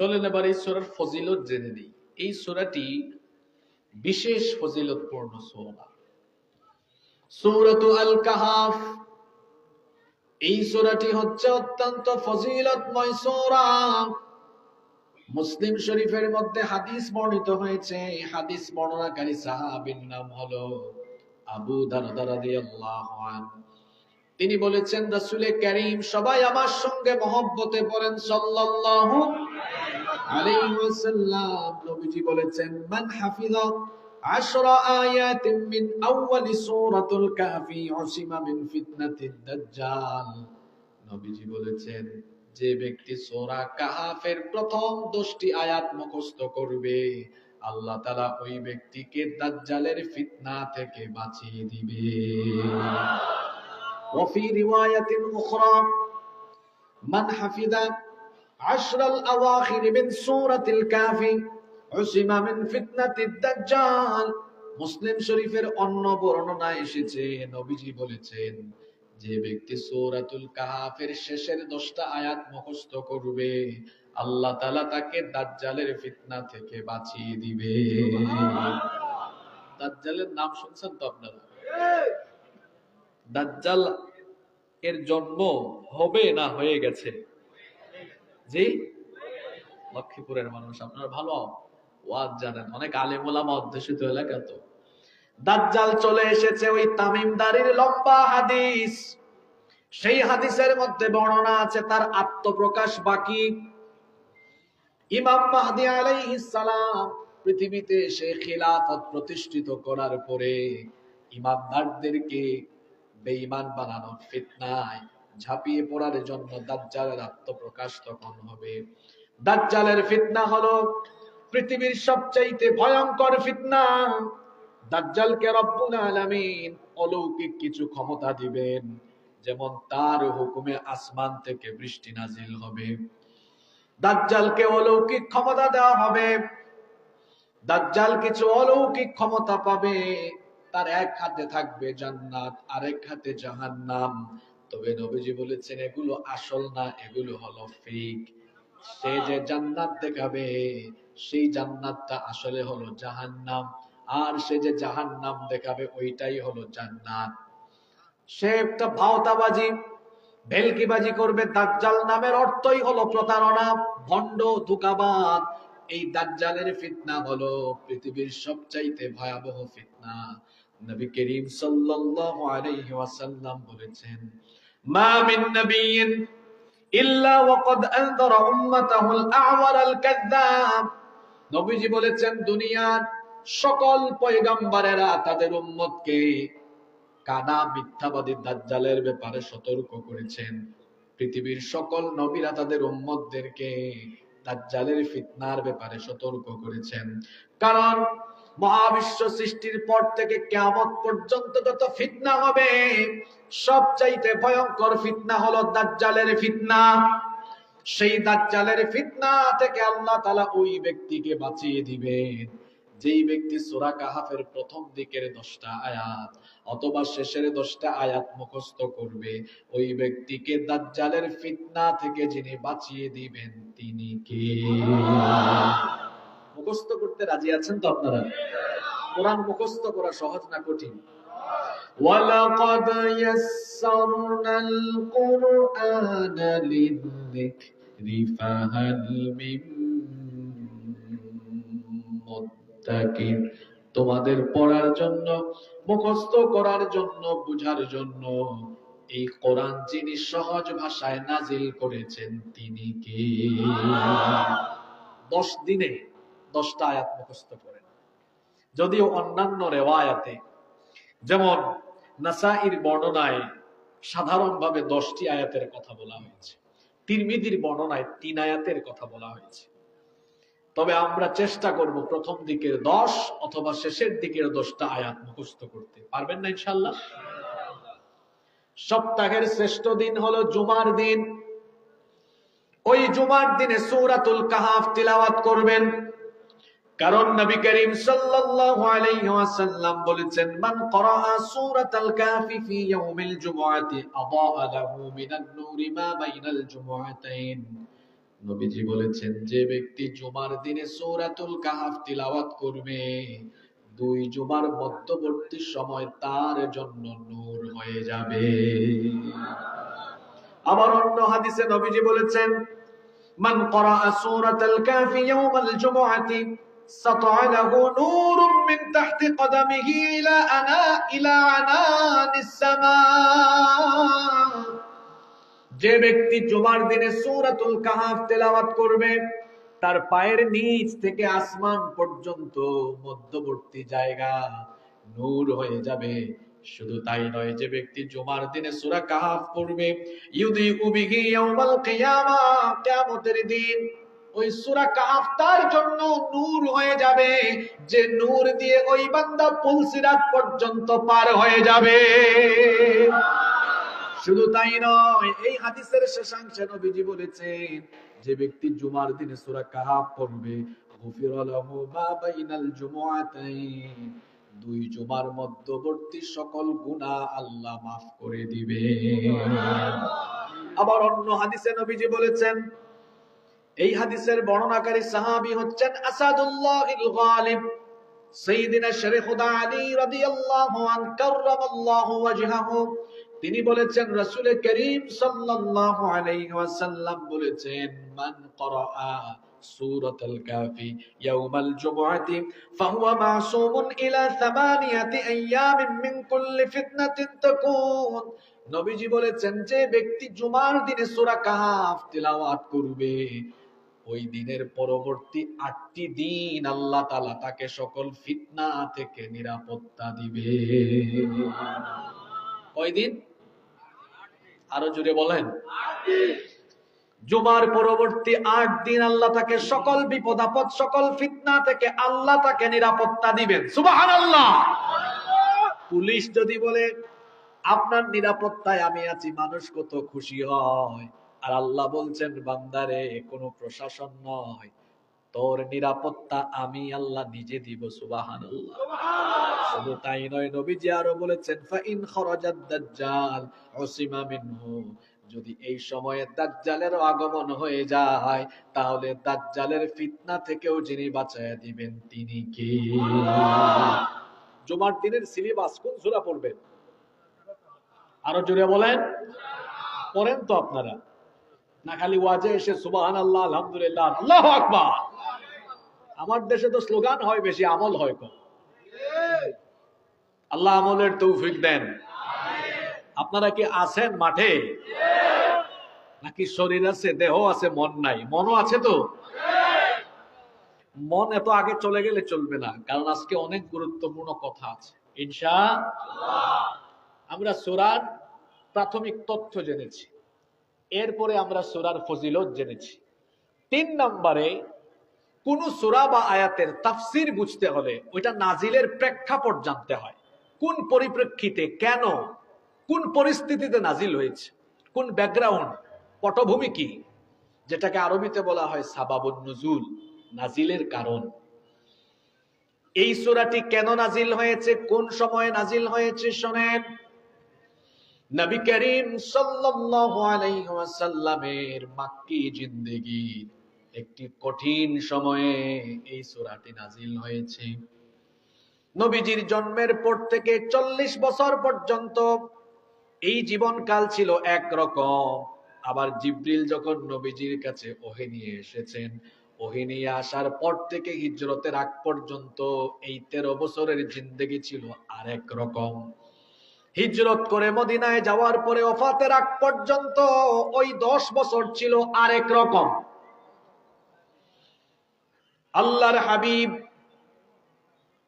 চলেন এবার এই সোরার ফজিলত জেনে নিই। এই সোরাটি বিশেষ ফজিলতপূর্ণ সোরা। সূরাতু আল কাহাফ এই সূরাটি হচ্ছে অত্যন্ত ফজিলতময় সূরা। মুসলিম শরীফের মধ্যে হাদিস বর্ণিত হয়েছে। হাদিস বর্ণনাকারী সাহাবীর নাম হলো আবু দারদা তিনি বলেছেন রাসূলে কারীম সবাই আমার সঙ্গে মহব্বতে পড়েন সাল্লাল্লাহু আলাইহি ওয়াসাল্লাম নবীজি বলেছেন মান হাফিযা عشر آيات من أول سورة الكهف عصم من فتنة الدجال নবীজি বলেছেন যে ব্যক্তি সূরা কাহাফের প্রথম 10টি আয়াত মুখস্থ করবে আল্লাহ তাআলা ওই ব্যক্তিকে দাজ্জালের ফিতনা থেকে বাঁচিয়ে দিবে وفي رواية أخرى من حفظ عشر الأواخر من سورة الكهف عصم من فتنة الدجال মুসলিম শরীফের অন্য বর্ণনা এসেছে নবীজি বলেছেন যে ব্যক্তি সূরাতুল কাহাফের শেষের দশটা আয়াত মুখস্থ করবে আল্লাহ তাআলা তাকে দাজ্জালের ফিতনা থেকে বাঁচিয়ে দিবে দাজ্জালের নাম শুনছেন তো আপনারা দাজ্জাল এর জন্ম হবে না হয়ে গেছে জি লক্ষ্মীপুরের মানুষ, আপনারা ভালো ওয়াজ জানেন। অনেক আলেমুলামা অধ্যুষিত এলাকা তো। দাজ্জাল চলে এসেছে ওই তামিমদারির লম্বা হাদিস। সেই হাদিসের মধ্যে বর্ণনা আছে, তার আত্মপ্রকাশ বাকি। ইমাম মাহদি আলাইহিস সালাম পৃথিবীতে সে খিলাফত প্রতিষ্ঠিত করার পরে ইমামদারদেরকে বেঈমান বানানোর ফিতনায় ঝাঁপিয়ে পড়ার জন্য দাজ্জালের আত্মপ্রকাশ তখন হবে। দাজ্জালের ফিতনা হলো পৃথিবীর সবচাইতে ভয়ঙ্কর ফিতনা। দাজ্জালকে রব্বুল আলামিন অলৌকিক কিছু ক্ষমতা দিবেন, যেমন তার হুকুমে আসমান থেকে বৃষ্টি নাজিল হবে। দাজ্জালকে অলৌকিক ক্ষমতা দেওয়া হবে। দাজ্জাল কিছু অলৌকিক ক্ষমতা পাবে, তার এক হাতে থাকবে জান্নাত, আরেক হাতে জাহান্নাম। তবে নবীজি বলেছেন, এগুলো আসল না, এগুলো হলো ফেক সে যে জান্নাত দেখাবে, সেই জান্নাতটা আসলে হলো জাহান্নাম। আর সে যে জাহান্নাম দেখাবে, ওইটাই হলো জান্নাত। সে একটা ভাওতাবাজি, ভেলকিবাজি করবে দাজ্জাল নামের অর্থই হলো প্রতারণা, ভণ্ড ধোকাবাদ এই দাজ্জালের ফিতনা হলো পৃথিবীর সবচাইতে ভয়াবহ ফিতনা। নবী করিম সাল্লাল্লাহু আলাইহি ওয়াসাল্লাম বলেছেন সকল পয়গম্বরেরা তাদের উম্মতকে কানা মিথ্যাবাদী দাজ্জালের ব্যাপারে সতর্ক করেছেন। পৃথিবীর সকল নবীরা তাদের উম্মতদেরকে দাজ্জালের ফিতনার ব্যাপারে সতর্ক করেছেন। কারণ মহাবিশ্ব সৃষ্টির পর থেকে কেয়ামত পর্যন্ত যত ফিতনা হবে, সবচাইতে ভয়ঙ্কর ফিতনা হলো দাজ্জালের ফিতনা। সেই দাজ্জালের ফিতনা থেকে আল্লাহ তাআলা ওই ব্যক্তিকে বাঁচিয়ে দিবেন। যেই ব্যক্তি সূরা কাহাফের প্রথম দিকের দশটা আয়াত অথবা শেষের দশটা আয়াত মুখস্থ করবে, ওই ব্যক্তিকে দাজ্জালের ফিতনা থেকে যিনি বাঁচিয়ে দিবেন তিনি কে? মুখস্থ করতে রাজি আছেন তো আপনারা কোরআন মুখস্থ করা সহজ না কঠিন ولقد يسرنا القرآن للذكر فهل من মুদ্দাকির তোমাদের পড়ার জন্য মুখস্থ করার জন্য বুঝার জন্য এই কোরআন যিনি সহজ ভাষায় নাজিল করেছেন তিনি কে দশ দিনে দশটা আয়াত মুখস্থ করেন। যদিও অন্যান্য রেওয়ায়াতে, যেমন নাসাইর বর্ণনায় সাধারণভাবে দশটি আয়াতের কথা বলা হয়েছে, তিরমিদির বর্ণনায় তিন আয়াতের কথা বলা হয়েছে। তবে আমরা চেষ্টা করব প্রথম দিকের দশ অথবা শেষের দিকের দশটা আয়াত মুখস্থ করতে। পারবেন না ইনশাল্লাহ সপ্তাহের শ্রেষ্ঠ দিন হলো জুমার দিন। ওই জুমার দিনে সৌরাতুল কাহাফ তিলাওয়াত করবেন। কারণ নবী করিম সাল্লাল্লাহু আলাইহি ওয়াসাল্লাম বলেছেন, মান ক্বারাআ সূরাতাল কাফি ফি ইয়াউমিল জুমআতি, আদাআ লাহু মিনান নূরি মা বাইনাল জুমআতাইন। নবীজি বলেছেন, যে ব্যক্তি জুমার দিনে সূরাতুল কাহাফ তিলাওয়াত করবে, দুই জুমার মধ্যবর্তী সময় তার জন্য নূর হয়ে যাবে। আবার অন্য হাদিসে নবীজি বলেছেন, মান করা সূরাতুল কাফি ইয়াউমাল জুমআতি سطع له نور من تحت قدمه إلى أنا إلى عنان السماء যে ব্যক্তি জুমার দিনে সূরাতুল কাহাফ তেলাওয়াত করবে তার পায়ের নিচ থেকে আসমান পর্যন্ত মধ্যবর্তী জায়গা নূর হয়ে যাবে শুধু তাই নয় যে ব্যক্তি জুমার দিনে সূরা কাহাফ পড়বে ইউদি উবিহি ইয়াউমাল কিয়ামা কিয়ামতের দিন ওই সূরা কাহাফ তার জন্য নূর হয়ে যাবে, যে নূর দিয়ে ওই বান্দা পুলসিরাত পর্যন্ত পার হয়ে যাবে। শুধু তাই নয়, এই হাদিসের শেষাংশে নবীজি বলেছেন, যে ব্যক্তি জুমার দিনে সূরা কাহাফ পড়বে দুই জুমার মধ্যবর্তী সকল গুনাহ আল্লাহ মাফ করে দিবে আবার অন্য হাদিসে নবীজি বলেছেন এই হাদিসের বর্ণনাকারী সাহাবী হচ্ছেন আসাদুল্লাহ গালিব। সাইয়্যিদিনা শরীফ খুদা আলী রাদিয়াল্লাহু আন কাররামাল্লাহু ওয়াজহাহু। তিনি বলেছেন রাসূল করিম সাল্লাল্লাহু আলাইহি ওয়াসাল্লাম বলেছেন, মান করাআ সূরাতুল কাফি ইয়াউমাল জুমআতি ফাহুয়া মাসুমুন ইলা থামানিয়াতি আইয়ামিন মিন কুল্লি ফিতনাতিন তাকুন। নবীজি বলেছেন, যে ব্যক্তি জুমার দিনে সূরা কাহাফ তিলাওয়াত করবে ওই দিনের পরবর্তী আটটি দিন আল্লাহ তাআলা তাকে সকল ফিতনা থেকে নিরাপত্তা দিবে। কয় দিন? আরও জুড়ে বলেন। জুমার পরবর্তী আট দিন আল্লাহ তাকে সকল বিপদ আপদ সকল ফিতনা থেকে আল্লাহ তাকে নিরাপত্তা দিবেন। সুবাহান আল্লাহ পুলিশ যদি বলে আপনার নিরাপত্তায় আমি আছি মানুষ কত খুশি হয়? আর আল্লাহ বলছেন বান্দারে কোনো প্রশাসন নয়। তোর নিরাপত্তা আমি আল্লাহ নিজে দিব সুবাহান শুধু তাই নয় নবীজি আরও বলেছেন ফাইন দাজ্জাল উসিমা মিনহু। যদি এই সময়ে দাজ্জালের আগমন হয়ে যায় তাহলে দাজ্জালের ফিতনা থেকেও যিনি বাঁচায় দিবেন তিনি কে? জুমার দিনের সিলেবাস কোন সূরা পড়বেন? আরও জোরে বলেন। পড়েন তো আপনারা। না খালি ওয়াজে এসে সুবহানাল্লাহ, আলহামদুলিল্লাহ, আল্লাহু আকবার। আমার দেশে তো স্লোগান হয় বেশি, আমল হয় কম। আল্লাহ আমলের তৌফিক দেন। আপনারা কি আছেন মাঠে? নাকি শরীর আছে, দেহ আছে, মন নাই? মনও আছে তো? মন এত আগে চলে গেলে চলবে না, কারণ আজকে অনেক গুরুত্বপূর্ণ কথা আছে। ইনশা আমরা সোরার প্রাথমিক তথ্য জেনেছি। এরপরে আমরা সোরার ফজিলত জেনেছি। তিন নম্বরে কোন সুরা বা আয়াতের তাফসির বুঝতে হলে ওইটা নাজিলের প্রেক্ষাপট জানতে হয়। কোন পরিপ্রেক্ষিতে কেন, কোন পরিস্থিতিতে নাজিল হয়েছে, কোন ব্যাকগ্রাউন্ড, পটভূমি কি, যেটাকে আরবিতে বলা হয় সাবাবুন নজুল, নাজিলের কারণ। এই সূরাটি কেন নাজিল হয়েছে, কোন সময়ে নাজিল হয়েছে, শোনেন। নবী করিম ওয়াসাল্লামের মাক্কি জিন্দেগীর একটি কঠিন সময়ে এই সূরাটি নাজিল হয়েছে। নবীজির জন্মের পর থেকে চল্লিশ বছর পর্যন্ত এই জীবনকাল ছিল একরকম আবার জিব্রিল যখন নবীজির কাছে ওহে নিয়ে এসেছেন, ওহে নিয়ে আসার পর থেকে হিজরতের আগ পর্যন্ত এই তেরো বছরের জিন্দেগি ছিল আরেক রকম। হিজরত করে মদিনায় যাওয়ার পরে ওফাতের আগ পর্যন্ত ওই দশ বছর ছিল আরেক রকম। আল্লাহর হাবিব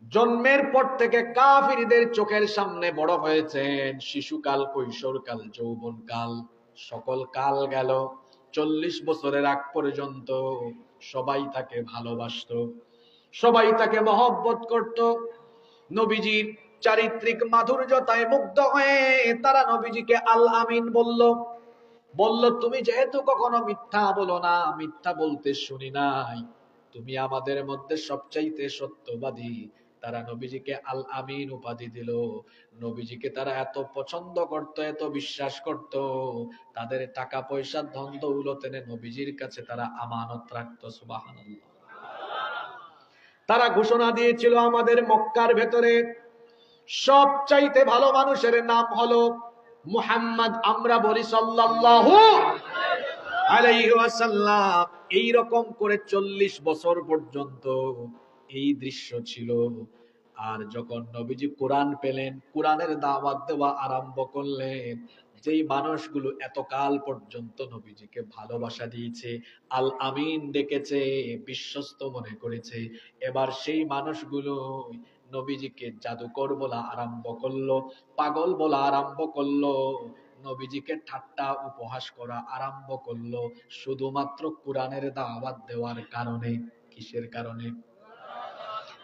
জন্মের পর থেকে কাফিরদের চোখের সামনে বড় হয়েছেন। শিশুকাল, কৈশোরকাল, যৌবনকাল, সকল কাল গেল। চল্লিশ বছরের আগ পর্যন্ত সবাই তাকে ভালোবাসত, সবাই তাকে মহব্বত করত নবীজির চারিত্রিক মাধুর্যতায় মুগ্ধ হয়ে তারা নবীজিকে আল আমিন বলল। বলল, তুমি যেহেতু কখনো মিথ্যা বলো না, মিথ্যা বলতে শুনি নাই। তুমি আমাদের মধ্যে সবচাইতে সত্যবাদী। তারা নবীজিকে আল আমিন উপাধি দিল। নবীজিকে তারা এত পছন্দ করত, এত বিশ্বাস করত, তাদের টাকা পয়সা ধন দৌলত এনে নবীজির কাছে তারা আমানত রাখতো, সুবহানাল্লাহ। তারা ঘোষণা দিয়েছিল আমাদের মক্কার ভেতরে সব চাইতে ভালো মানুষের নাম হলো মুহাম্মদ আমরা বলি ওয়াসাল্লাম। এই রকম করে চল্লিশ বছর পর্যন্ত এই দৃশ্য ছিল। আর যখন নবীজি কোরআন পেলেন, কোরআনের দাওয়াত দেওয়া আরম্ভ করলেন যেই মানুষগুলো এতকাল পর্যন্ত নবীজিকে ভালোবাসা দিয়েছে, আল আমিন ডেকেছে, বিশ্বস্ত মনে করেছে, এবার সেই মানুষগুলো নবীজিকে জাদুকর বলা আরম্ভ করল, পাগল বলা আরম্ভ করল, নবীজিকে ঠাট্টা উপহাস করা আরম্ভ করল, শুধুমাত্র কোরআনের দাওয়াত দেওয়ার কারণে, কিসের কারণে?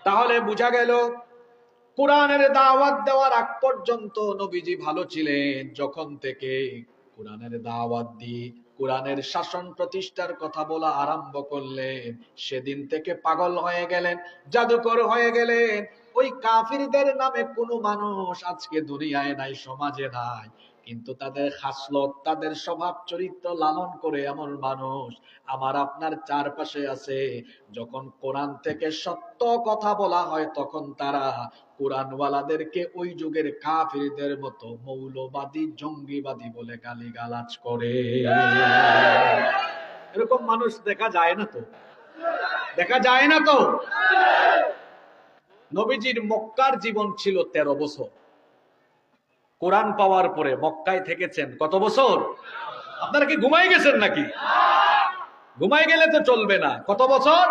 তাহলে বোঝা গেল কোরআনের দাওয়াত দেওয়ার আগ পর্যন্ত নবীজি ভালো ছিলেন। যখন থেকে কোরআনের দাওয়াত দিয়ে কোরআনের শাসন প্রতিষ্ঠার কথা বলা আরম্ভ করলেন, সেদিন থেকে পাগল হয়ে গেলেন, জাদুকর হয়ে গেলেন। ওই কাফিরদের নামে কোনো মানুষ আজকে দুনিয়ায় নাই, সমাজে নাই। কিন্তু তাদের খাসলত, তাদের স্বভাব চরিত্র লালন করে এমন মানুষ আমার আপনার চারপাশে আছে। যখন কোরআন থেকে সত্য কথা বলা হয়, তখন তারা কোরআনওয়ালাদেরকে ওই যুগের কাফিরদের মতো মৌলবাদী, জঙ্গিবাদী বলে গালিগালাজ করে। এরকম মানুষ দেখা যায় না তো? দেখা যায় না তো? নবীজির মক্কার জীবন ছিল তেরো বছর। কোরআন পাওয়ার পরে মক্কায় থেকেছেন কত বছর? আপনারা কি ঘুমাই গেছেন নাকি? ঘুমাই গেলে তো চলবে না। কত বছর?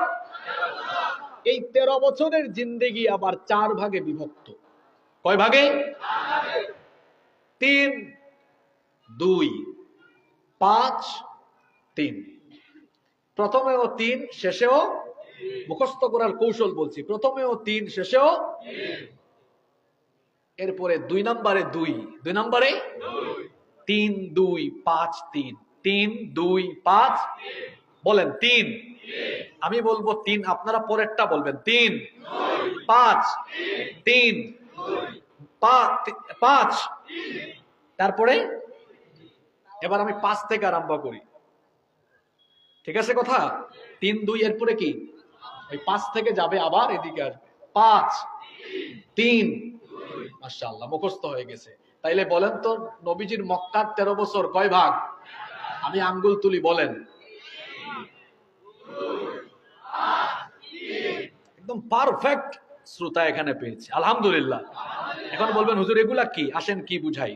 এই তেরো বছরের জিন্দেগি আবার চার ভাগে বিভক্ত। কয় ভাগে? তিন, দুই, পাঁচ, তিন। প্রথমেও তিন, শেষেও মুখস্থ করার কৌশল বলছি। প্রথমেও তিন, শেষেও এরপরে দুই নম্বরে দুই দুই নম্বরে তিন, দুই, পাঁচ, তিন তিন, দুই, পাঁচ, বলেন তিন। আমি বলব তিন, আপনারা পরেরটা বলবেন। তিন, পাঁচ তিন পাঁচ। তারপরে এবার আমি পাঁচ থেকে আরম্ভ করি। ঠিক আছে কথা? তিন, দুই, এরপরে কি? ওই পাঁচ থেকে যাবে আবার এদিকে আর পাঁচ, তিন মাশাআল্লাহ, মুখস্থ হয়ে গেছে। তাইলে বলেন তো, নবীজির মক্কার তেরো বছর কয় ভাগ? আমি আঙ্গুল তুলি, বলেন। একদম পারফেক্ট শ্রোতা এখানে পেয়েছি, আলহামদুলিল্লাহ। এখন বলবেন, হুজুর, এগুলা কি? আসেন, কি বুঝাই?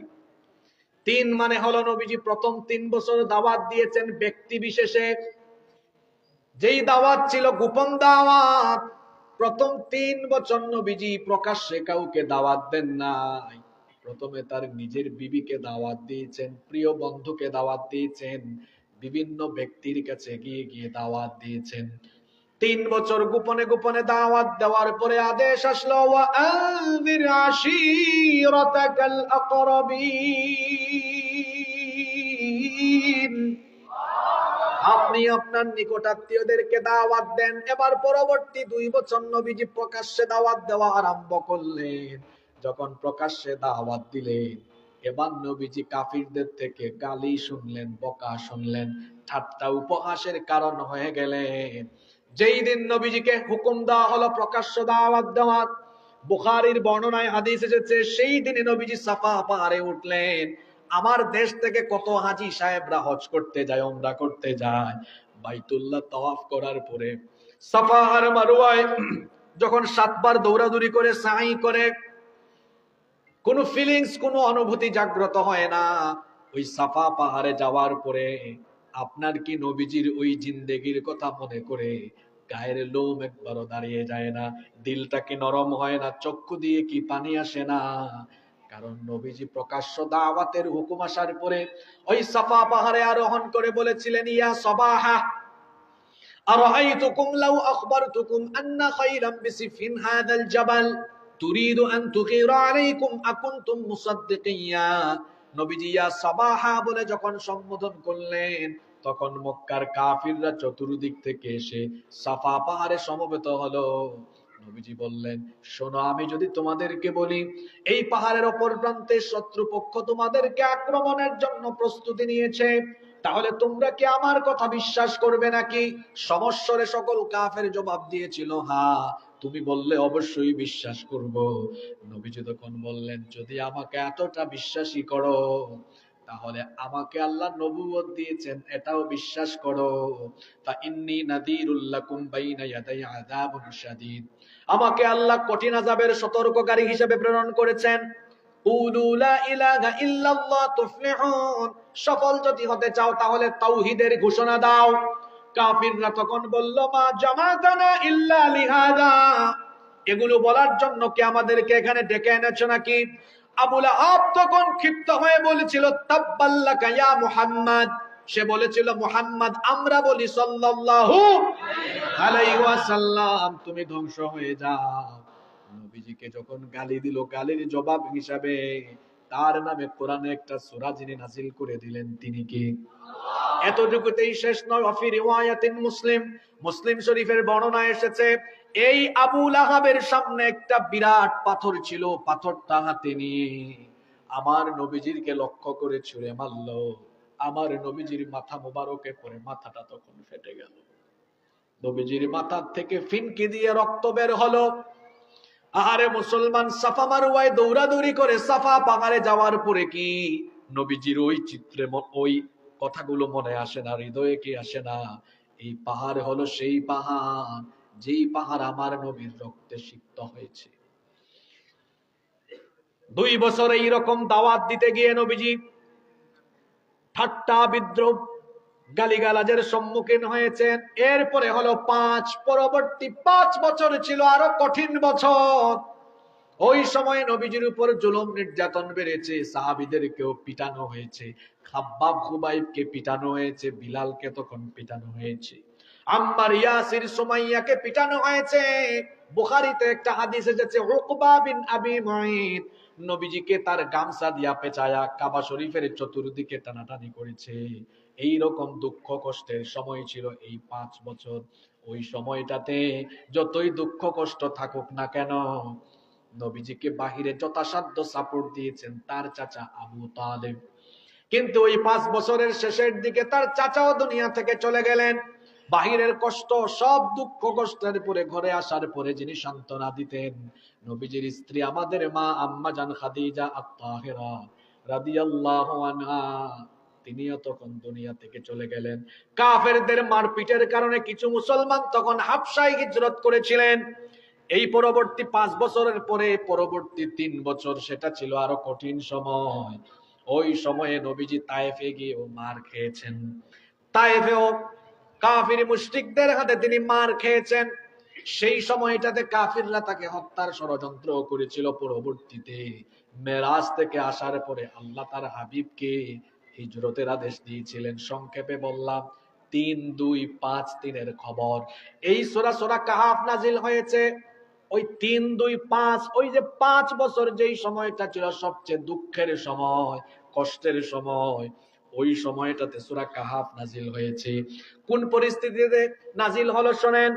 তিন মানে হলো, নবীজি প্রথম তিন বছর দাওয়াত দিয়েছেন ব্যক্তি বিশেষে। যেই দাওয়াত ছিল গোপন দাওয়াত প্রথম তিন বছর নবীজি প্রকাশ্যে কাউকে দাওয়াত দেন নাই। প্রথমে তার নিজের বিবিকে দাওয়াত দিয়েছেন, প্রিয় বন্ধুকে দাওয়াত দিয়েছেন, বিভিন্ন ব্যক্তির কাছে গিয়ে গিয়ে দাওয়াত দিয়েছেন। তিন বছর গোপনে গোপনে দাওয়াত দেওয়ার পরে আদেশ আসলো, ওয়া আনজির আশীরাতাকাল আকরাবিন। আপনি আপনার নিকটাত্মীয়দেরকে দাওয়াত দেন। এবার পরবর্তী দুই বছর নবীজি প্রকাশ্যে দাওয়াত দেওয়া আরম্ভ করলেন। যখন প্রকাশ্যে দাওয়াত দিলেন, এবার নবীজি কাফিরদের থেকে গালি শুনলেন, বকা শুনলেন, ঠাট্টা উপহাসের কারণ হয়ে গেলেন। যেই দিন নবীজিকে হুকুম দেওয়া হলো প্রকাশ্য দাওয়াত দেওয়ার, বুখারীর বর্ণনায় হাদিস এসেছে, সেই দিনে নবীজি সাফা পাহাড়ে উঠলেন। আমার দেশ থেকে কত হাজি সাহেবরা হজ করতে যায় ওমরা করতে যায়, বাইতুল্লাহ তাওয়াফ করার পরে সাফা আর মারওয়ায় যখন সাতবার দৌড়াদৌড়ি করে, সাই করে, কোনো ফিলিংস কোনো অনুভূতি জাগ্রত হয় না। ওই সাফা পাহাড়ে যাওয়ার পরে আপনার কি নবীজির ওই জিন্দেগির কথা মনে করে? গায়ের লোম একবারও দাঁড়িয়ে যায় না, দিলটা কি নরম হয় না, চক্ষু দিয়ে কি পানি আসে না? কারণ নবীজি প্রকাশ্য দাওয়াতের হুকুম আসার পরে ওই সাফা পাহাড়ে আরোহণ করে বলেছিলেন, ইয়া সবাহা লাউ আখবারতুকুম আন্না হাদাল জাবাল আন আলাইকুম আকুনতুম মুসাদ্দিকিয়া। নবীজি ইয়া বলে যখন সম্বোধন করলেন, তখন মক্কার কাফিররা চতুর্দিক থেকে এসে সাফা পাহাড়ে সমবেত হলো। নবীজি বললেন, শোনো, আমি যদি তোমাদেরকে বলি, এই পাহাড়ের অপর প্রান্তে শত্রুপক্ষ তোমাদেরকে আক্রমণের জন্য প্রস্তুতি নিয়েছে, তাহলে তোমরা কি আমার কথা বিশ্বাস করবে নাকি? সমস্যরে সকল কাফের জবাব দিয়েছিল হা তুমি বললে অবশ্যই বিশ্বাস করব। নবীজি তখন বললেন, যদি আমাকে এতটা বিশ্বাসী করো, তাহলে আমাকে আল্লাহ নবুয়ত দিয়েছেন, এটাও বিশ্বাস করো। তা ইন্নি নাদিরুল লাকুম বাইনা ইয়াদাই আযাবুন শাদীদ। আমাকে আল্লাহ কঠিন আযাবের সতর্ককারী হিসেবে প্রেরণ করেছেন। সফল যদি হতে চাও তাহলে তাওহীদের ঘোষণা দাও। কাফিররা তখন বলল, মা জামাতানা ইল্লা লিহাদা। এগুলো বলার জন্য কি আমাদেরকে এখানে ডেকে এনেছো নাকি? আবুল আহাব তখন ক্ষিপ্ত হয়ে বলেছিল তাব্বাল্লাকা ইয়া মুহাম্মদ। সে বলেছিল, মুহাম্মদ, আমরা বলি সাল্লাল্লাহু আলাইহি ওয়াসাল্লাম তুমি ধ্বংস হয়ে যাও। নবীজিকে যখন গালি দিল গালির জবাব হিসাবে তার নামে কোরআনে একটা সূরা যিনি নাজিল করে দিলেন তিনি কি? এতটুকুতেই শেষ নয় অফি রিওয়ায়াতিন মুসলিম। মুসলিম শরীফের বর্ণনা এসেছে এই আবু লাহাবের সামনে একটা বিরাট পাথর ছিল পাথরটা হাতে নিয়ে আমার নবীজিরকে লক্ষ্য করে ছুঁড়ে মারল। আমার নবীজির মাথা মোবারকে পরে মাথাটা তখন ফেটে গেল। নবীজির মাথার থেকে ফিনকি দিয়ে রক্ত বের হলো। আহারে মুসলমান সাফা মারুয়ায় দৌড়াদৌড়ি করে সাফা পাহাড়ে যাওয়ার পরে কি নবীজির ওই চিত্রে ওই কথাগুলো মনে আসে না, হৃদয়ে কি আসে না? এই পাহাড় হলো সেই পাহাড়, যেই পাহাড় আমার নবীর রক্তে সিক্ত হয়েছে। দুই বছর এই রকম দাওয়াত দিতে গিয়ে নবীজি ঠাট্টা বিদ্রোহ গালিগালাজের সম্মুখীন হয়েছেন। এরপরে হলো পাঁচ, পরবর্তী পাঁচ বছর ছিল আরও কঠিন বছর। ওই সময় নবীজির উপর জুলুম নির্যাতন বেড়েছে, সাহাবিদেরকেও পিটানো হয়েছে, খাব্বাব খুবাইবকে পিটানো হয়েছে, বিলালকে তখন পিটানো হয়েছে। আম্মার ইয়াসির সুমাইয়াকে পিটানো হয়েছে। বুখারীতে একটা হাদিস এসেছে, উকবা বিন আবি মুঈদ নবীজিকে তার গামছা দিয়া পেঁচায়া কাবা শরীফের চতুর্দিকে টানাটানি করেছে। এই রকম দুঃখ কষ্টের সময় ছিল এই পাঁচ বছর। ওই সময়টাতে যতই দুঃখ কষ্ট থাকুক না কেন, নবীজিকে বাহিরে যথাসাধ্য সাপোর্ট দিয়েছেন তার চাচা আবু তালেব। কিন্তু ওই পাঁচ বছরের শেষের দিকে তার চাচাও দুনিয়া থেকে চলে গেলেন। বাহিরের কষ্ট, সব দুঃখ কষ্টের পরে, ঘরে আসার পরে যিনি সান্ত্বনা দিতেন, নবীজির স্ত্রী, আমাদের মা আম্মা জান খাদিজা আত্মাহেরা রাদিয়াল্লাহু আনহা, তিনিও তখন দুনিয়া থেকে চলে গেলেন। কাফেরদের মারপিটের কারণে কিছু মুসলমান তখন হাবশায় হিজরত করেছিলেন। এই পরবর্তী পাঁচ বছরের পরে, পরবর্তী তিন বছর সেটা ছিল আরও কঠিন সময়। ওই সময়ে নবীজি তায়েফে গিয়েও মার খেয়েছেন। তায়েফেও কাফির মুশরিকদের হাতে তিনি মার খেয়েছেন। সেই সময়টাতে কাফিররা তাকে হত্যার ষড়যন্ত্র করেছিল পরবর্তীতে। মেরাজ থেকে আসার পরে আল্লাহ তার হাবিবকে হিজরতের আদেশ দিয়েছিলেন। সংক্ষেপে বললাম, তিন, দুই, পাঁচ তিনের খবর। এই সোরা সোরা কাহাফ নাজিল হয়েছে। ওই তিন, দুই, পাঁচ, ওই যে পাঁচ বছর যেই সময়টা ছিল সবচেয়ে দুঃখের সময়, কষ্টের সময় ওই সময়টাতে সুরা কাহাফ নাজিল হয়েছে। কোন পরিস্থিতিতে নাজিল হলো শোনেন?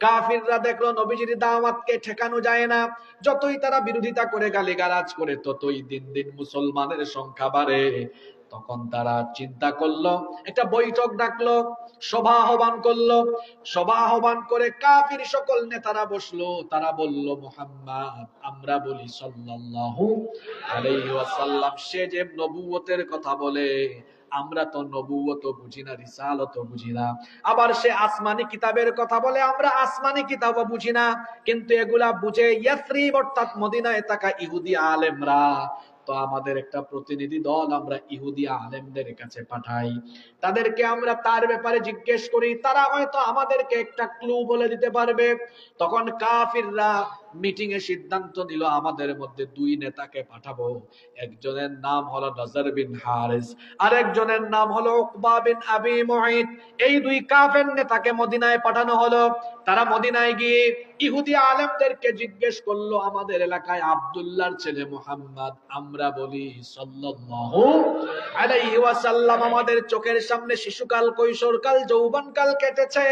কাফিররা দেখল নবীজির দাওয়াতকে ঠেকানো যায় না। যতই তারা বিরোধিতা করে গালিগালাজ করে, ততই দিন দিন মুসলমানের সংখ্যা বাড়ে। তখন তারা চিন্তা করল, একটা বৈঠক ডাকলো, সভা আহ্বান করল। সভা আহ্বান করে কাফির সকল নেতারা বসল। তারা বলল, মুহাম্মদ, আমরা বলি সাল্লাল্লাহু আলাইহি ওয়াসাল্লাম, সে যে নবুয়তের কথা বলে আমরা তো নবুয়ত বুঝি না, রিসালত বুঝি না। আবার সে আসমানি কিতাবের কথা বলে, আমরা আসমানি কিতাবও বুঝি না। কিন্তু এগুলা বুঝে ইয়াসরিব অর্থাৎ মদিনায় থাকা ইহুদি আলেমরা তো আমাদের একটা প্রতিনিধি দল আমরা ইহুদি আলেমদের কাছে পাঠাই। তাদেরকে আমরা তার ব্যাপারে জিজ্ঞেস করি, তারা হয়তো আমাদেরকে একটা ক্লু বলে দিতে পারবে। তখন কাফিররা মিটিং এ সিদ্ধান্ত নিল, আমাদের মধ্যে দুই নেতাকে পাঠাবো। একজনের নাম হলো নজর বিন হারিস আর একজনের নাম হলো উকবা বিন আবি এই দুই কাফের নেতাকে মদিনায় পাঠানো হলো। তারা মদিনায় গিয়ে ইহুদি আলেমদেরকে জিজ্ঞেস করল, আমাদের এলাকায় আব্দুল্লাহর ছেলে মুহাম্মদ, আমরা বলি ওয়াসাল্লাম। আমাদের চোখের সামনে শিশুকাল, কৈশোরকাল, যৌবনকাল কেটেছে।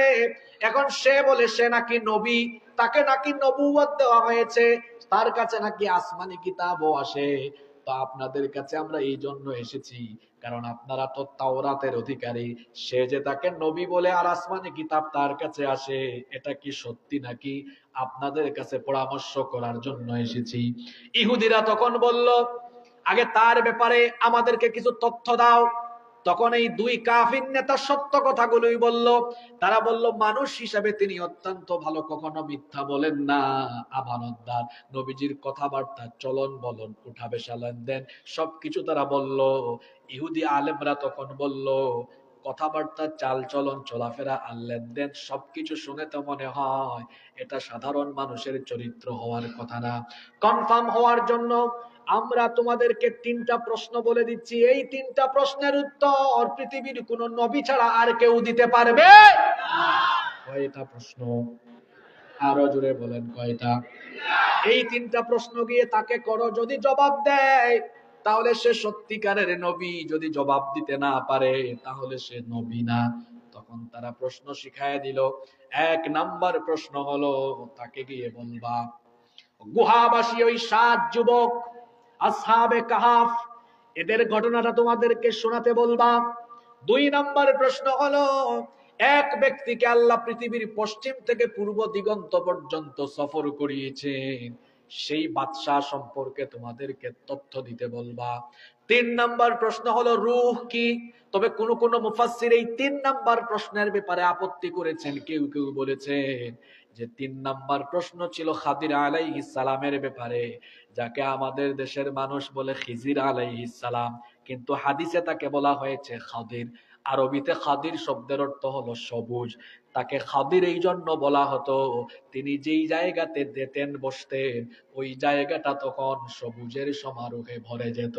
এখন সে বলে, সে নাকি নবী, তাকে নাকি নবুয়ত দেওয়া হয়েছে। তার কাছে নাকি আসমানি কিতাবও আসে। তো আপনাদের কাছে আমরা এই জন্য এসেছি, কারণ আপনারা তো তাওরাতের অধিকারী। সে যে তাকে নবী বলে আর আসমানি কিতাব তার কাছে আসে, এটা কি সত্যি নাকি? আপনাদের কাছে পরামর্শ করার জন্য এসেছি। ইহুদিরা তখন বলল, আগে তার ব্যাপারে আমাদেরকে কিছু তথ্য দাও। তখন এই দুই কাফির নেতা সত্য কথাগুলোই বলল। তারা বলল, মানুষ হিসাবে তিনি অত্যন্ত ভালো, কখনো মিথ্যা বলেন না। আমানতদার, নবীজির কথাবার্তা চলন বলন উঠা বেশা দেন। সবকিছু তারা বলল। ইহুদি আলেমরা তখন বলল কথাবার্তা চাল চলন চলাফেরা আর লেনদেন সবকিছু শুনে তো মনে হয় এটা সাধারণ মানুষের চরিত্র হওয়ার কথা না। কনফার্ম হওয়ার জন্য আমরা তোমাদেরকে তিনটা প্রশ্ন বলে দিচ্ছি। এই তিনটা প্রশ্নের উত্তর পৃথিবীর কোন নবী ছাড়া আর কেউ দিতে পারবে? কয়টা প্রশ্ন? আরও জোরে বলেন কয়টা? এই তিনটা প্রশ্ন গিয়ে তাকে করো, যদি জবাব দেয়। তাহলে সে সত্যিকারের নবী যদি জবাব দিতে না পারে, তাহলে সে নবী না। তখন তারা প্রশ্ন শিখায় দিল। এক নাম্বার প্রশ্ন হলো, তাকে গিয়ে বলবা, গুহাবাসী ওই সাত যুবক, আসহাবে কাহাফ, এদের ঘটনাটা তোমাদেরকে শোনাতে বলবা। দুই নাম্বার প্রশ্ন হলো, এক ব্যক্তিকে আল্লাহ পৃথিবীর পশ্চিম থেকে পূর্ব দিগন্ত পর্যন্ত সফর করিয়েছেন। সেই বাদশাহ সম্পর্কে তোমাদেরকে তথ্য দিতে বলবা। তিন নাম্বার প্রশ্ন হলো, রূহ কি? তবে কোন কোন মুফাসসির এই তিন নাম্বার প্রশ্নের ব্যাপারে আপত্তি করেছেন। কেউ কেউ বলেছেন যে তিন নাম্বার প্রশ্ন ছিল খাদির আলাইহিস সালামের ব্যাপারে, যাকে আমাদের দেশের মানুষ বলে খিজির আলাইহিস সালাম। কিন্তু হাদিসে তাকে বলা হয়েছে খাদির আরবিতে খাদির শব্দের অর্থ হলো সবুজ। তাকে খাদির এই জন্য বলা হতো, তিনি যেই জায়গাতে যেতেন বসতেন, ওই জায়গাটা তখন সবুজের সমারোহে ভরে যেত।